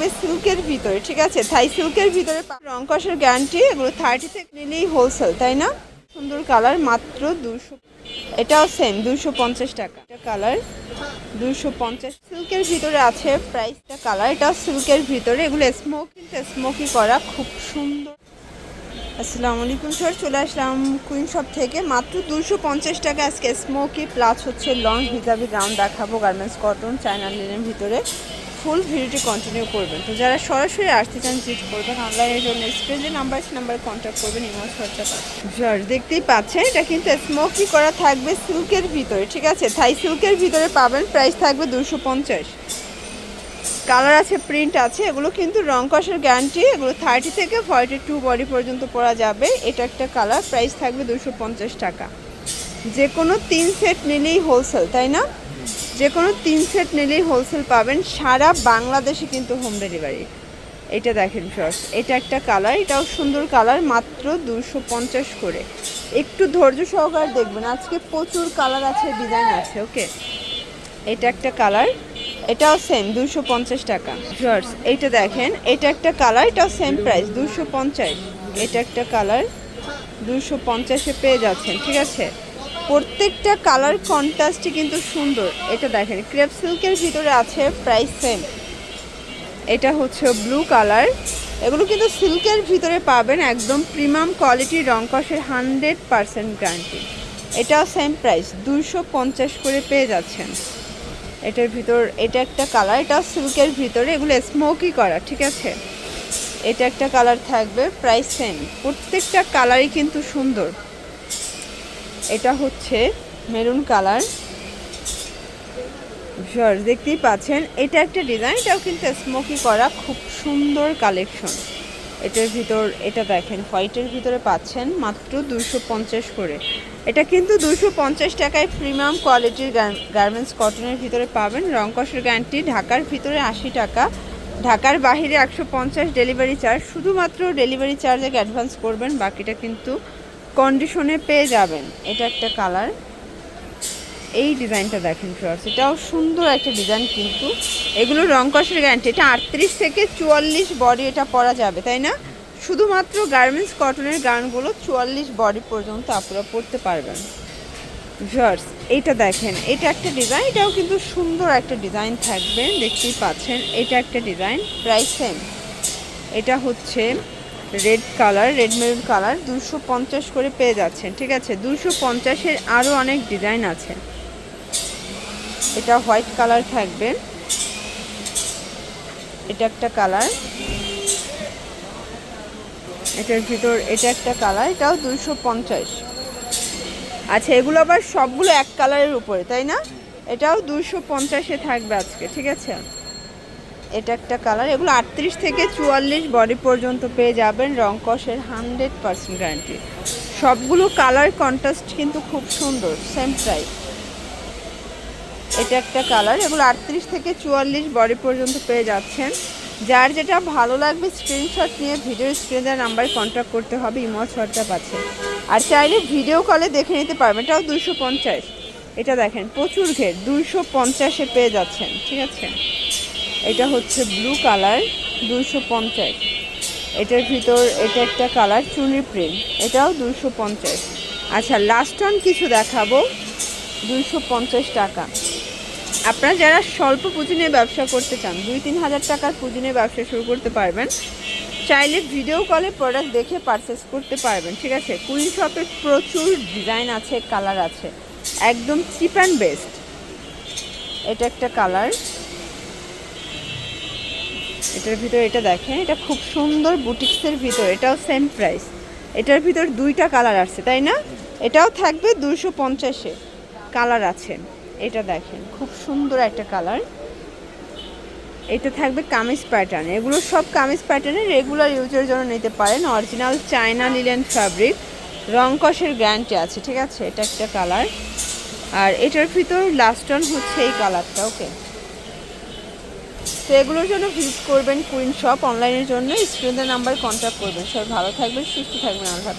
থাকবে সিল্কের ভিতরে, ঠিক আছে? থাই সিল্কের ভিতরে রং কষের গ্যারান্টি এগুলো থার্টি থেকে নিলেই হোলসেল তাই না? সুন্দর কালার মাত্র দুশো এটাও সেম দুশো পঞ্চাশ টাকা। এটা কালার দুশো পঞ্চাশ। সিল্কের ভিতরে আছে প্রাইসটা কালার এটাও সিল্কের ভিতরে। এগুলো স্মোকি স্মোকি করা খুব সুন্দর। আসসালামু আলাইকুম স্যার চলে আসলাম কুইন শপ থেকে। মাত্র দুশো পঞ্চাশ টাকা আজকে স্মোকি প্লাস হচ্ছে লং হিজাবি গাউন দেখাবো গার্মেন্টস কটন চায়না লিনের ভিতরে। ফুল ভিডিওটি কন্টিনিউ করবেন। তো যারা সরাসরি আসতে চান ভিজিট করবেন অনলাইনের জন্য। স্ক্রিনে নাম্বার নাম্বারে কন্ট্যাক্ট করবেন ইমো খরচা দেখতেই পাচ্ছেন, এটা কিন্তু স্মোকি করা থাকবে সিল্কের ভিতরে, ঠিক আছে? থাই সিল্কের ভিতরে পাবেন প্রাইস থাকবে দুশো পঞ্চাশ। কালার আছে প্রিন্ট আছে, এগুলো কিন্তু রং কষের গ্যারান্টি এগুলো থার্টি থেকে ফর্টি টু বডি পর্যন্ত পরা যাবে। এটা একটা কালার প্রাইস থাকবে দুশো পঞ্চাশ টাকা। যে কোনো তিন সেট নিলেই হোলসেল তাই না? যে কোনো তিন সেট নিলেই হোলসেল পাবেন। সারা বাংলাদেশে কিন্তু হোম ডেলিভারি এটা দেখেন শর্টস এটা একটা কালার এটাও সুন্দর কালার মাত্র দুশো পঞ্চাশ করে। একটু ধৈর্য সহকারে দেখবেন, আজকে প্রচুর কালার আছে ডিজাইন আছে ওকে এটা একটা কালার এটাও সেম দুশো পঞ্চাশ টাকা। শর্টস এইটা দেখেন, এটা একটা কালার এটাও সেম প্রাইস দুশো পঞ্চাশ। এটা একটা কালার দুশো পঞ্চাশে পেয়ে যাচ্ছেন, ঠিক আছে? প্রত্যেকটা কালার কন্ট্রাস্টই কিন্তু সুন্দর। এটা দেখেন, ক্রেপ সিল্কের ভিতরে আছে প্রাইস সেম এটা হচ্ছে ব্লু কালার এগুলো কিন্তু সিল্কের ভিতরে পাবেন একদম প্রিমিয়াম কোয়ালিটির রং কষের হান্ড্রেড পারসেন্ট গ্যারান্টি এটাও সেম প্রাইস দুশো পঞ্চাশ করে পেয়ে যাচ্ছেন। এটার ভিতর, এটা একটা কালার এটাও সিল্কের ভিতরে, এগুলো স্মোকি করা, ঠিক আছে? এটা একটা কালার থাকবে প্রাইস সেম প্রত্যেকটা কালারই কিন্তু সুন্দর। এটা হচ্ছে মেরুন কালার। ভিউয়ার্স, দেখতেই পাচ্ছেন, এটা একটা ডিজাইন, এটাও কিন্তু স্মোকি করা খুব সুন্দর কালেকশন। এটার ভিতর, এটা দেখেন, হোয়াইটের ভিতরে পাচ্ছেন মাত্র দুশো করে। এটা কিন্তু দুশো টাকায় প্রিমিয়াম কোয়ালিটির গার্মেন্টস কটনের ভিতরে পাবেন। রং কষের গ্যারান্টি, ঢাকার ভিতরে আশি টাকা। ঢাকার বাইরে একশো ডেলিভারি চার্জ শুধুমাত্র ডেলিভারি চার্জ এক অ্যাডভান্স করবেন, বাকিটা কিন্তু কন্ডিশনে পেয়ে যাবেন। এটা একটা কালার এই ডিজাইনটা দেখেন ফ্লোয়ার্স এটাও সুন্দর একটা ডিজাইন কিন্তু। এগুলো রং কষের গ্যারান্টি এটা আটত্রিশ থেকে চুয়াল্লিশ বডি এটা পরা যাবে, তাই না? শুধুমাত্র গার্মেন্টস কটনের গানগুলো চুয়াল্লিশ বডি পর্যন্ত আপনারা পরতে পারবেন। ভিউয়ার্স এইটা দেখেন, এটা একটা ডিজাইন এটাও কিন্তু সুন্দর একটা ডিজাইন থাকবে, দেখতেই পাচ্ছেন। এটা একটা ডিজাইন প্রাইস সেম এটা হচ্ছে red colour red maroon colour দুশো পঞ্চাশ করে পেয়ে যাচ্ছেন, ঠিক আছে? দুশো পঞ্চাশের আরও অনেক ডিজাইন আছে। এটা হোয়াইট কালার থাকবে। এটা একটা কালার এটার ভিতর এটা একটা কালার এটাও দুশো পঞ্চাশ। আচ্ছা এগুলো আবার সবগুলো এক কালারের উপরে, তাই না? এটাও দুশো পঞ্চাশে থাকবে আজকে, ঠিক আছে? এটা একটা কালার। এগুলো আটত্রিশ থেকে চুয়াল্লিশ বডি পর্যন্ত পেয়ে যাবেন। রং কষের হান্ড্রেড পার্সেন্ট গ্যারান্টি সবগুলো কালার কন্ট্রাস্ট কিন্তু খুব সুন্দর সেম প্রাইস এটা একটা কালার। এগুলো আটত্রিশ থেকে চুয়াল্লিশ বডি পর্যন্ত পেয়ে যাচ্ছেন। যার যেটা ভালো লাগবে স্ক্রিনশট নিয়ে ভিডিও স্ক্রিনে দেওয়ার নাম্বারে কন্ট্যাক্ট করতে হবে ইমো হোয়াটসঅ্যাপ আছে। আর চাইলে ভিডিও কলে দেখে নিতে পারবেন। এটাও দুশো পঞ্চাশ। এটা দেখেন, প্রচুর ঘের। দুশো পঞ্চাশে পেয়ে যাচ্ছেন। ঠিক আছে? এটা হচ্ছে ব্লু কালার দুশো পঞ্চাশ। এটার ভিতর এটা একটা কালার চুনি প্রিন্ট এটাও দুশো পঞ্চাশ। আচ্ছা লাস্ট অন কিছু দেখাবো। দুশো পঞ্চাশ টাকা। আপনারা যারা স্বল্প পুঁজি নিয়ে ব্যবসা করতে চান, দুই তিন হাজার টাকার পুঁজি নিয়ে ব্যবসা শুরু করতে পারবেন। চাইলে ভিডিও কলে প্রোডাক্ট দেখে পারচেস করতে পারবেন। ঠিক আছে? কুইন শপে প্রচুর ডিজাইন আছে কালার আছে। একদম চিপ অ্যান্ড বেস্ট এটা একটা কালার এটার ভিতর এটা দেখেন, এটা খুব সুন্দর বুটিক্সের ভিতর, এটাও সেম প্রাইস এটার ভিতর দুইটা কালার আছে তাই না? এটাও থাকবে দুশো পঞ্চাশে কালার আছে। এটা দেখেন, খুব সুন্দর একটা কালার এটা থাকবে কামিজ প্যাটার্ন এগুলো সব কামিজ প্যাটার্নে রেগুলার ইউজের জন্য নিতে পারেন। অরিজিনাল চায়না লিলেন ফ্যাব্রিক রং কষের গ্যারান্টি আছে, ঠিক আছে? এটা একটা কালার আর এটার ভিতর লাস্ট অন হচ্ছে এই কালারটা ওকে তো এগুলোর জন্য ভিজিট করবেন কুইন শপ, অনলাইনের জন্য। স্ক্রিনের নাম্বার কন্ট্যাক্ট করবেন। সবাই ভালো থাকবেন, সুস্থ থাকবেন, আল্লাহ